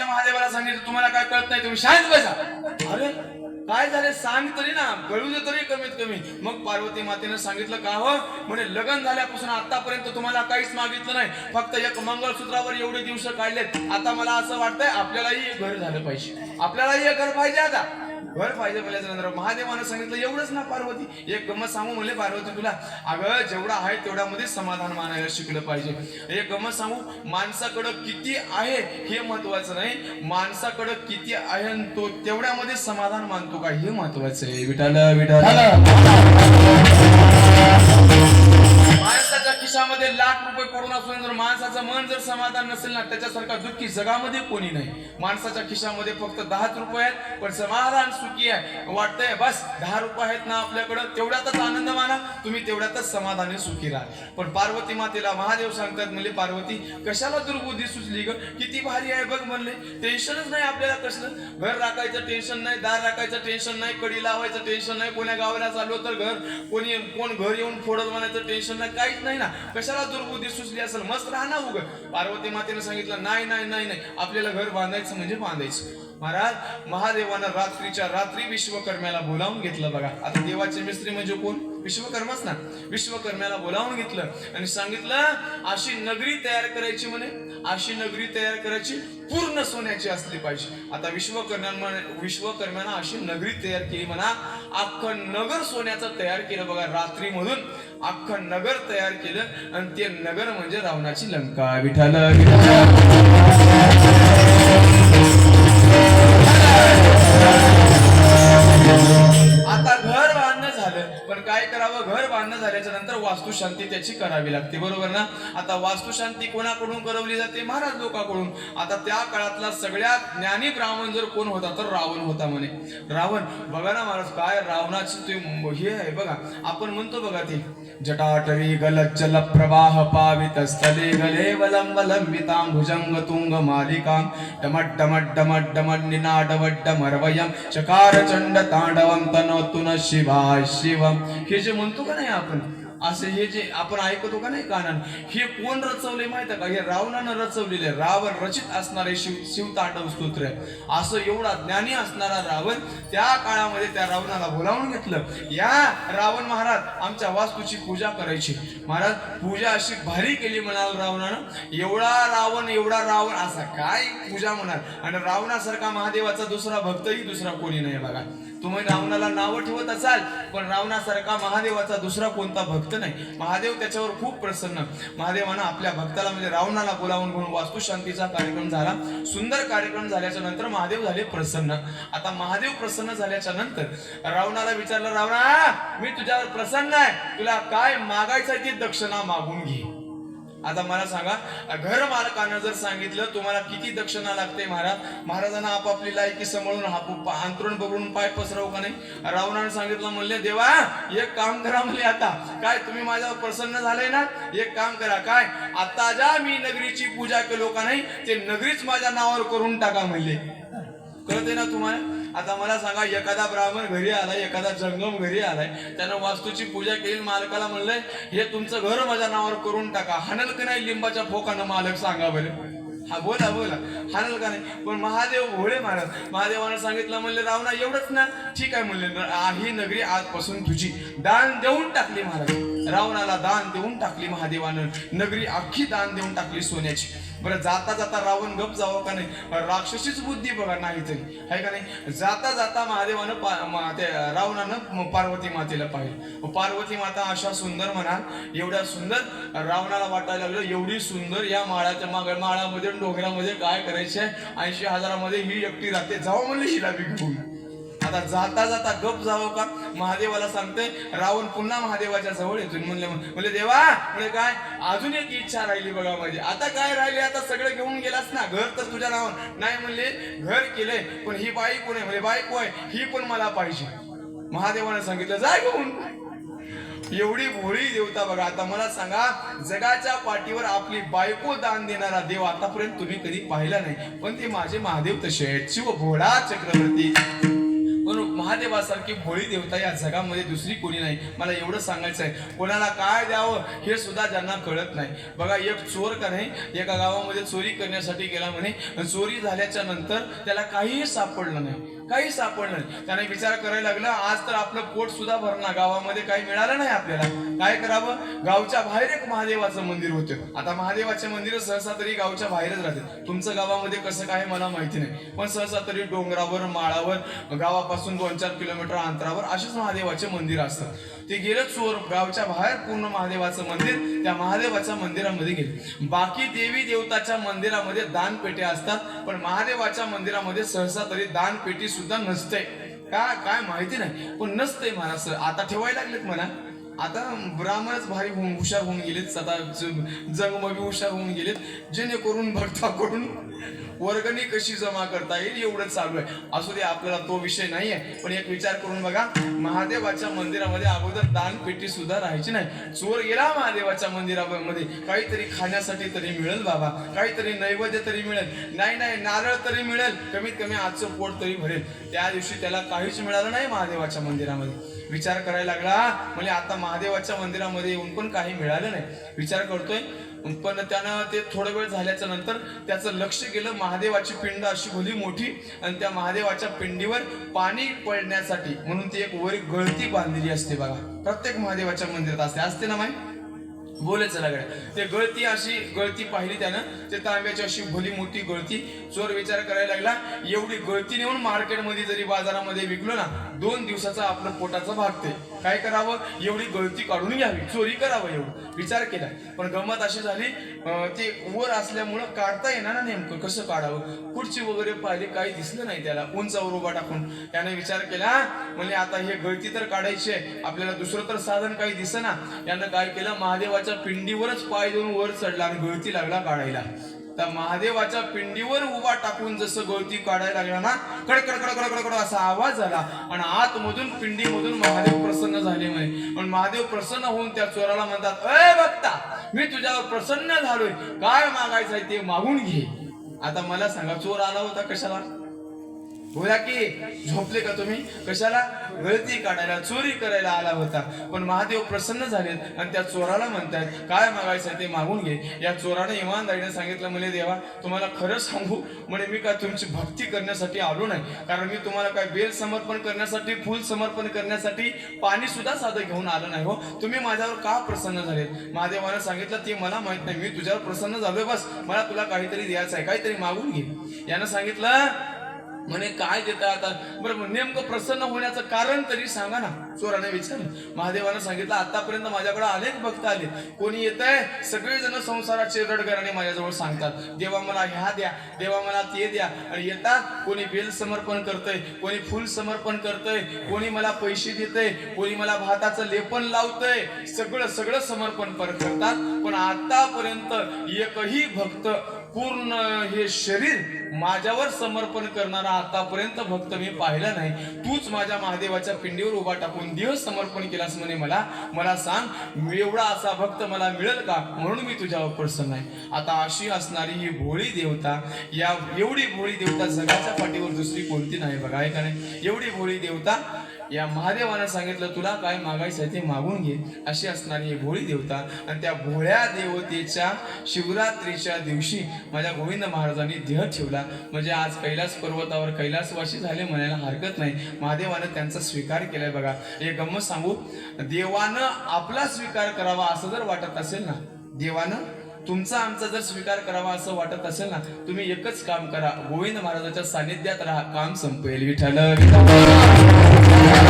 त्यांना महादेवाला सांगितलं तुम्हाला काय कळत नाही तुम्ही शांत बसा. अरे काय झाले? सांग तरी ना कळू दे तरी कमीत कमी. मग पार्वती मातेनं सांगितलं का हो? म्हणे लग्न झाल्यापासून आतापर्यंत तुम्हाला काहीच मागितलं नाही. फक्त एक मंगळसूत्रावर एवढे दिवस काढलेत. आता मला असं वाटतंय आपल्यालाही एक घर झालं पाहिजे. आपल्यालाही एक घर पाहिजे आता. घर पाहिजे बोलायचं नंतर महादेवानं सांगितलं एवढंच ना पार्वती. एक गमत सांगू म्हणले पार्वती तुला. अगं जेवढा आहे तेवढ्यामध्ये समाधान मानायला शिकलं पाहिजे. एक गमत सांगू माणसाकडं किती आहे हे महत्वाचं नाही. माणसाकडं किती आहे आणि तो तेवढ्यामध्ये समाधान मानतो का हे महत्वाचं आहे. विठाल विठाल माणसाच्या खिशामध्ये लाख रुपये पडून असून जर माणसाचं मन जर समाधान नसेल ना त्याच्यासारखा दुःखी जगामध्ये कोणी नाही. माणसाच्या खिशामध्ये फक्त दहाच रुपये आहेत पण समाधान सुखी आहे. वाटतंय बस दहा रुपये आहेत ना आपल्याकडं तेवढ्यातच आनंद माना तुम्ही तेवढ्यातच समाधाने सुखी राहा. पण पार्वती मातेला महादेव सांगतात म्हणले पार्वती कशाला दुर्बुद्धी सुचली ग? किती भारी आहे बघ म्हणले. टेन्शनच नाही आपल्याला कसलं. घर राखायचं टेन्शन नाही दार राखायचं टेन्शन नाही कडी लावायचं टेन्शन नाही कोण्या गावाला चाललो तर घर कोणी कोण घर येऊन फोडत म्हणायचं टेन्शन नाही काहीच नाही ना. कशाला दुर्बुद्धी सुचली असेल? मस्त राहा ना उग. पार्वती मातेने सांगितलं नाही नाही नाही नाही. आपल्याला घर बांधायचं म्हणजे बांधायचं. महाराज महादेवानं रात्रीच्या रात्री विश्वकर्म्याला बोलावून घेतलं बघा. आता देवाचे मिस्त्री म्हणजे कोण? विश्वकर्माच ना. विश्वकर्म्याला बोलावून घेतलं आणि सांगितलं अशी नगरी तयार करायची म्हणे. अशी नगरी तयार करायची पूर्ण सोन्याची असली पाहिजे. आता विश्वकर्म्या विश्वकर्म्यानं अशी नगरी तयार केली म्हणा अख्खं नगर सोन्याचं तयार केलं बघा रात्री मधून अख्खं नगर तयार केलं आणि ते नगर म्हणजे रावणाची लंका विठाल झाल्याच्यानंतर वास्तुशांती त्याची करावी लागते. बरोबर ना? आता वास्तुशांती कोणाकडून करवली जाते? महाराज लोकांकडून. आता त्या काळातला सगळ्यात ज्ञानी ब्राह्मण जर कोण होता तर रावण होता म्हणे. रावण बघा ना महाराज काय रावणाची ते हे आहे बघा. आपण म्हणतो बघा ते जटाटवी गलज्जल प्रवाह पावित स्थले गले वलंब लंबितां तुंग मालिकां डमट डमट डमट डमट निनाडवड्ड मरवयम चकार चंड तांडवम तनोतु न शिवाय शिवम हे जे म्हणतो का नाही आपण? असे हे जे आपण ऐकतो का नाही कानान हे कोण रचवले माहिती का? हे रावणानं रचवलेले रावण रचित असणारे शिव शिवतांडव स्तोत्र असं एवढा ज्ञानी असणारा रावण त्या काळामध्ये त्या रावणाला बोलावून घेतलं. या रावण महाराज आमच्या वास्तूची पूजा करायची. महाराज पूजा अशी भारी केली म्हणाल रावणानं. एवढा रावण एवढा रावण असा काय पूजा म्हणाल? आणि रावणासारखा महादेवाचा दुसरा भक्तही दुसरा कोणी नाही बघा. तुम्ही रावणाला नावं ठेवत असाल पण रावणासारखा महादेवाचा दुसरा कोणता भक्त नाही महादेव त्याच्यावर खूप प्रसन्न. महादेवानं आपल्या भक्ताला म्हणजे रावणाला बोलावून घेऊन वास्तुशांतीचा कार्यक्रम झाला. सुंदर कार्यक्रम झाल्याच्यानंतर महादेव झाले प्रसन्न. आता महादेव प्रसन्न झाल्याच्यानंतर रावणाला विचारलं रावणा मी तुझ्यावर प्रसन्न आहे. तुला काय मागायचं ती दक्षिणा मागून घे. आता मला सांगा घर मालकानं जर सांगितलं तुम्हाला किती दक्षिणा लागते महाराज? महाराजांना आपापली लायकी सांभाळून हा अंतरुण बघून पाय पसरवू का नाही? रावणाने सांगितलं म्हणले देवा एक काम करा म्हणले आता. काय तुम्ही माझ्यावर प्रसन्न झाले ना? एक काम करा. काय आता ज्या मी नगरीची पूजा केलो का नाही ते नगरीच माझ्या नावावर करून टाका म्हणले. कळते ना तुम्हाला? आता मला सांगा एखादा ब्राह्मण घरी आलाय एखादा जंगम घरी आलाय त्यानं वास्तूची पूजा केली मालकाला म्हणलंय हे तुमचं घर माझ्या नावावर करून टाका. हाणल का नाही लिंबाच्या फोकानं मालक? सांगा बरं. हा बोला बोला. हाणल का नाही? पण महादेव भोळे महाराज. महादेवानं सांगितलं म्हणले रावणा एवढंच ना. ठीक आहे म्हणले ही नगरी आजपासून तुझी. दान देऊन टाकली महाराज. रावणाला दान देऊन टाकली महादेवानं. नगरी अख्खी दान देऊन टाकली सोन्याची. बरं जाता जाता रावण गप जावं का नाही? राक्षसीच बुद्धी बघा नाही तरी. आहे का नाही? जाता जाता महादेवानं रावणानं पार्वती मातेला पाहिलं. पार्वती माता अशा सुंदर म्हणाल एवढ्या सुंदर रावणाला वाटायला लागलं एवढी सुंदर या माळाच्या माग माळामध्ये डोंगरामध्ये काय करायचंय? ऐंशी हजारामध्ये ही एकटी राहते. जाऊ म्हणले शिला बी घेऊन. आता जाता जाता गप जावं का? महादेवाला सांगते रावण पुन्हा महादेवाच्या जवळ येतून म्हणले म्हणजे देवा म्हणजे काय? अजून एक इच्छा राहिली बघा माझी. आता काय राहिले? आता सगळं घेऊन गेलास ना? घर तर तुझ्या नावावर नाही म्हणले घर केलंय पण ही बाई कोण आहे? म्हणजे बायको आहे. ही पण मला पाहिजे. महादेवाने सांगितलं जाय घेऊन. एवढी भोळी देवता बघा. आता मला सांगा जगाच्या पाठीवर आपली बायको दान देणारा देव आतापर्यंत तुम्ही कधी पाहिला नाही. पण ते माझे महादेव तसे आहेत. शिव भोळा चक्रवर्ती. पण महादेवासारखी भोळी देवता या जगामध्ये दुसरी कोणी नाही. मला एवढं सांगायचं आहे कोणाला काय द्यावं हे सुद्धा ज्यांना कळत नाही. बघा एक चोर का नाही एका गावामध्ये चोरी करण्यासाठी गेला म्हणे. चोरी झाल्याच्यानंतर त्याला काहीही सापडलं नाही. काही सापडलं नाही. त्याने विचार करायला लागला आज तर आपलं पोट सुद्धा भरणार गावामध्ये काही मिळालं नाही आपल्याला. काय करावं? गावच्या बाहेर एक महादेवाचं मंदिर होतं. आता महादेवाचे मंदिर सहसा तरी गावच्या बाहेरच राहते तुमचं गावामध्ये कसं काय मला माहिती नाही. पण सहसा तरी डोंगरावर माळावर गावापासून दोन चार किलोमीटर अंतरावर असेच महादेवाचे मंदिर असतात. ते गेलं चोर गावच्या बाहेर पूर्ण महादेवाचं मंदिर त्या महादेवाच्या मंदिरामध्ये गेले. बाकी देवी देवताच्या मंदिरामध्ये दानपेटे असतात पण महादेवाच्या मंदिरामध्ये सहसा तरी दानपेटी सुद्धा नसते. का? काय माहिती नाही. पण नसते महाराज आता ठेवायला लागलेत म्हणा आता ब्राह्मणच भारी होऊन हुशार होऊन गेलेत सदा जगमगी हुशार होऊन गेलेत. जेणेकरून भक्ताकडून वर्गणी कशी जमा करता येईल एवढं चालू आहे. असू दे आपल्याला तो विषय नाही आहे पण एक विचार करून बघा महादेवाच्या मंदिरामध्ये अगोदर दानपेटी सुद्धा राहायची नाही. चोर गेला महादेवाच्या मंदिरामध्ये काहीतरी खाण्यासाठी तरी मिळेल बाबा काहीतरी नैवेद्य तरी मिळेल. नाही नाही नारळ तरी मिळेल कमीत कमी आजचं पोट तरी भरेल. त्या दिवशी त्याला काहीच मिळालं नाही महादेवाच्या मंदिरामध्ये. विचार करायला लागला म्हणजे आता महादेवाच्या मंदिरामध्ये येऊन पण काही मिळालं नाही. विचार करतोय. पण त्यानं ते थोडा वेळ झाल्याच्यानंतर त्याचं लक्ष गेलं. महादेवाची पिंड अशी भली मोठी आणि त्या महादेवाच्या पिंडीवर पाणी पडण्यासाठी म्हणून ती एक वर गळती बांधलेली असते बघा. प्रत्येक महादेवाच्या मंदिरात असते. असते ना बोलत बोलायचं लागलं. ते गळती अशी गळती पाहिली त्यानं ते तांब्याची अशी भली मोठी गळती चोर विचार करायला लागला. एवढी गळती नेऊन मार्केटमध्ये जरी बाजारामध्ये विकलो ना दोन दिवसाचा आपलं पोटाचं भागते काय करावं? एवढी गळती काढून घ्यावी. चोरी करावं एवढं. विचार केला. पण गंमत अशी झाली ते वर असल्यामुळं काढता येणार ना नेमकं? कसं काढावं? खुर्ची वगैरे पाहिली काही दिसलं नाही त्याला. उंचावर उभा टाकून. त्याने विचार केला म्हणजे आता हे गळती तर काढायची आहे. आपल्याला दुसरं तर साधन काही दिसेना. यानं काय केलं? महादेवाच्या पिंडीवरच पाय देऊन वर चढला आणि गळती लागला काढायला. त्या महादेवाच्या पिंडीवर उभा टाकून जसं गळती काढायला लागला ना कडकड कडकड कडकड असा आवाज झाला आणि आतमधून पिंडीमधून महादेव प्रसन्न झाले म्हणे. पण महादेव प्रसन्न होऊन त्या चोराला म्हणतात अय बघता मी तुझ्यावर प्रसन्न झालोय. काय मागायचं आहे ते मागून घे. आता मला सांगा चोर आला होता कशाला? बोला की झोपले का तुम्ही? कशाला? गळती काढायला चोरी करायला आला होता. पण महादेव प्रसन्न झालेत आणि त्या चोराला म्हणतात काय मागायचं ते मागून घे. या चोराने इमानदारीने सांगितलं म्हणे देवा तुम्हाला खरं सांगू म्हणे मी काय तुमची भक्ती करण्यासाठी आलो नाही. कारण मी तुम्हाला काय बेल समर्पण करण्यासाठी फुल समर्पण करण्यासाठी पाणी सुद्धा साधं घेऊन आलं नाही हो. तुम्ही माझ्यावर का प्रसन्न झालेत? महादेवानं सांगितलं ते मला माहीत नाही. मी तुझ्यावर प्रसन्न झालोय बस. मला तुला काहीतरी द्यायचं आहे काहीतरी मागून घे. यानं सांगितलं म्हणे काय देता आता? बरं नेमकं प्रसन्न होण्याचं कारण तरी सांगा ना. चोराने विचारलं. महादेवानं सांगितलं आतापर्यंत माझ्याकडे अनेक भक्त आले. कोणी येत आहे सगळेजण संसाराचे रडगराने माझ्याजवळ सांगतात. देवा मला ह्या द्या देवा मला ते द्या. आणि येतात. कोणी बेल समर्पण करतय कोणी फुल समर्पण करतय कोणी मला पैसे देतय कोणी मला भाताचं लेपन लावतय. सगळं सगळं समर्पण करतात. पण आतापर्यंत एकही भक्त पूर्ण हे शरीर माझ्यावर समर्पण करणारा आतापर्यंत भक्त मी पाहिला नाही. तूच माझ्या महादेवाच्या पिंडीवर उभा टाकून देह समर्पण केलास म्हणे मला. मला सांग एवढा असा भक्त मला मिळेल का? म्हणून मी तुझ्यावर प्रसन्न आहे. आता अशी असणारी ही भोळी देवता या एवढी भोळी देवता जगाच्या पाठीवर दुसरी कोणती नाही बघा आहे का नाही? एवढी भोळी देवता या महादेवानं सांगितलं तुला काय मागायचं आहे ते मागून घे. अशी असणारी भोळी देवता. आणि त्या भोळ्या देवतेच्या शिवरात्रीच्या दिवशी माझ्या गोविंद महाराजांनी देह ठेवला. म्हणजे आज कैलास पर्वतावर कैलासवाशी झाले म्हणायला हरकत नाही. महादेवानं त्यांचा स्वीकार केलाय बघा. हे गंमत सांगू. देवानं आपला स्वीकार करावा असं जर वाटत असेल ना देवानं तुमचा आमचा जर स्वीकार करावा असं वाटत असेल ना तुम्ही एकच काम करा. गोविंद महाराजाच्या सानिध्यात राहा. काम संपेल विठ्ठल. विठ्ठल